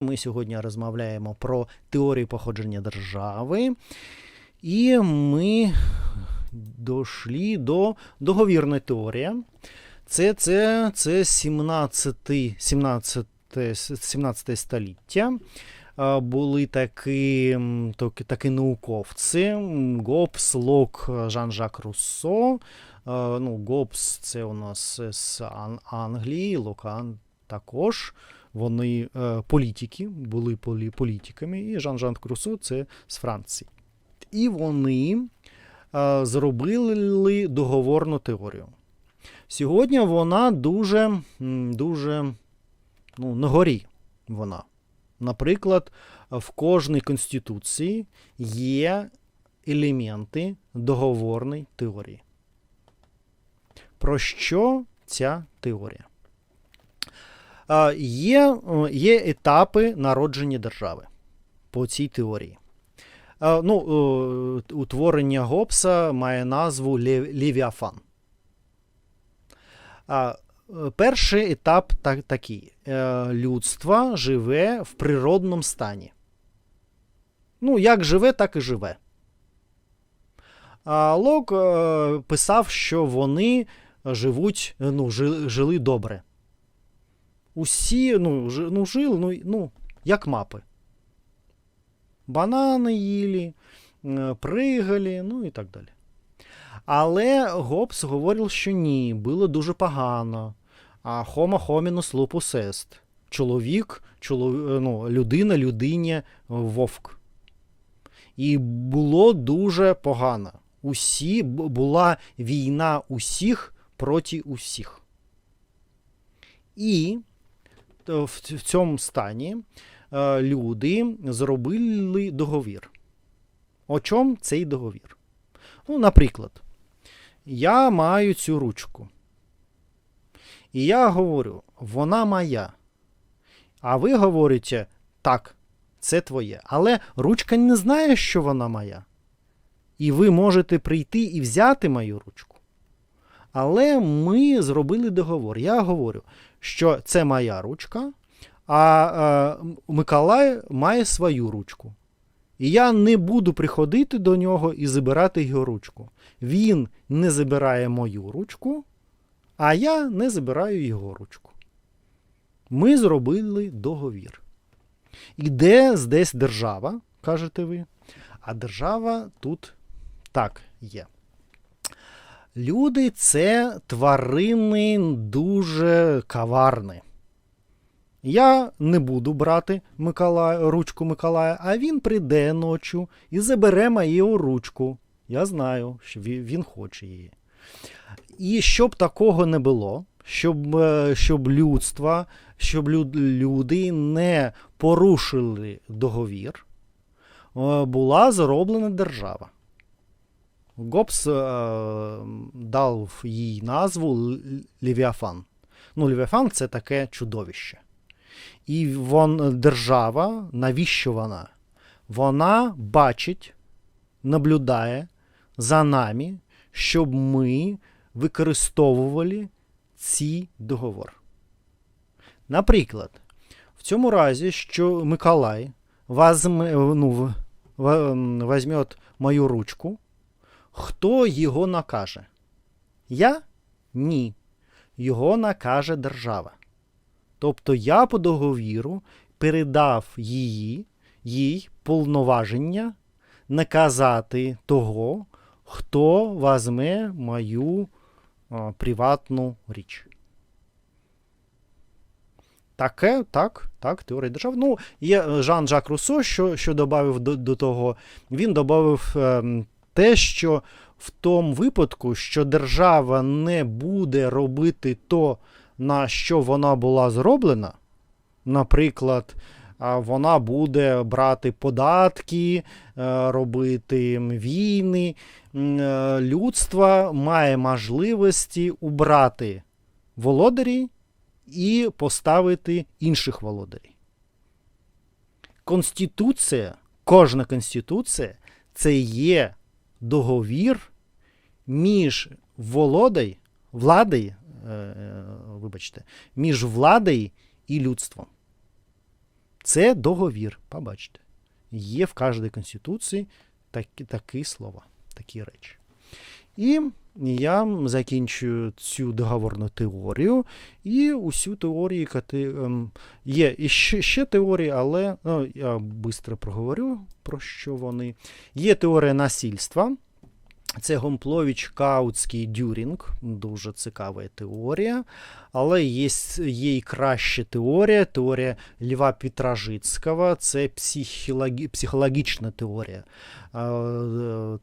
Ми сьогодні розмовляємо про теорію походження держави, і ми дійшли до договірної теорії. Це, це, це 17, 17, 17 століття. Були такі, такі, науковці: м, Гоббс, Лок, Жан-Жак Руссо. Ну, Гоббс це у нас з Ан- Англії, Локан також. Вони е, політики, були полі, політиками, і Жан-Жан Руссо це з Франції. І вони е, зробили договорну теорію. Сьогодні вона дуже, дуже ну, на горі. Вона. Наприклад, в кожній конституції є елементи договорної теорії. Про що ця теорія? Є, е, є етапи народження держави по цій теорії. Ну, е, утворення Гоббса має назву Левіафан. Е, Перший етап так, такий: людство живе в природному стані. Ну, як живе, так і живе. А Лок писав, що вони живуть, ну, жили добре усі ну, ж, ну, жили, ну, ну, як мапи. Банани їли, е, пригали, ну і так далі. Але Гоббс говорив, що ні, було дуже погано. А homo hominus lupus est. Чоловік, чолов... е, ну, людина, людині вовк. І було дуже погано. Усі, була війна усіх проти усіх. І в в цьому стані е, люди зробили договір. О чому цей договір? Ну, наприклад, я маю цю ручку. І я говорю, вона моя. А ви говорите, так, це твоє. Але ручка не знає, що вона моя. І ви можете прийти і взяти мою ручку. Але ми зробили договор. Я говорю, що це моя ручка, а е, Миколай має свою ручку. І я не буду приходити до нього і забирати його ручку. Він не забирає мою ручку, а я не забираю його ручку. Ми зробили договір. І де здесь держава, кажете ви? А держава тут так є. Люди це тварини дуже каварні. Я не буду брати Миколая, ручку Миколая, а він прийде ночі і забере мою ручку. Я знаю, що він, хоче її. І щоб такого не було, щоб, е, щоб людство, щоб люд, люди не порушили договір, е, була зроблена держава. Гоббс е, дав їй назву Л- Левіафан. Ну, Левіафан це таке чудовище. І вон, держава, навіщо вона? Вона бачить, наблюдає за нами, щоб ми використовували цей договор. Наприклад, в цьому разі, що Миколай візьме, ну, в- в- мою ручку, Хто його накаже? Я? Ні. Його накаже держава. Тобто я по договіру передав її, їй повноваження наказати того, хто візьме мою а, приватну річ. Таке, так, так, теорія держави. Ну, є е, Жан-Жак Руссо, що, що додав до, до того, він додав ем, те, що в тому випадку, що держава не буде робити то, на що вона була зроблена, наприклад, вона буде брати податки, е, робити війни, е, людство має можливості убрати володарі і поставити інших володарів. Конституція, кожна конституція це є договір між володою, владою, е, е, вибачте, між владою і людством. Це договір, побачите. Є в кожній конституції такі, такі слова, такі речі. І я закінчую цю договорну теорію, і усю теорію, кати, ем, є і ще, ще теорії, але ну, я швидко проговорю, про що вони. Є теорія насильства. Це Гомплович, Каутський, Дюрінг. Дуже цікава теорія. Але є, є і краща теорія, теорія Льва Петражицького. Це психологі, психологічна теорія.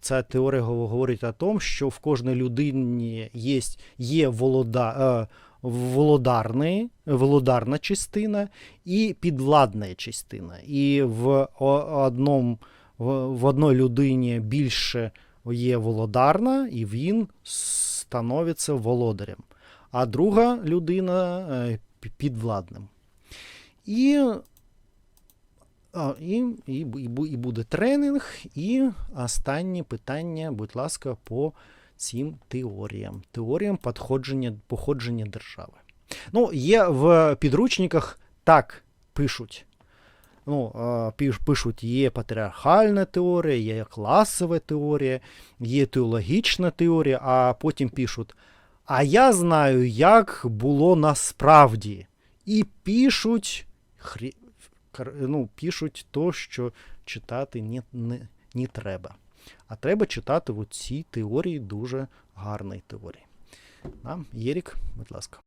Ця теорія говорить о тому, що в кожній людині є, є волода, е, володарний, володарна частина і підвладна частина. І в одному, в одній людині більше є володарна, і він становиться володарем. А друга людина е, підвладним. І, і, і, і, буде тренінг. І останнє питання, будь ласка, по цим теоріям. Теоріям походження, походження держави. Ну, є в підручниках так пишуть. Ну, пишуть, є патріархальна теорія, є класова теорія, є теологічна теорія, а потім пишуть. А я знаю, як було насправді. І пишуть, хрі... ну, пишуть то, що читати не, не, не треба. А треба читати ці теорії дуже гарні теорії. Єрік, будь ласка.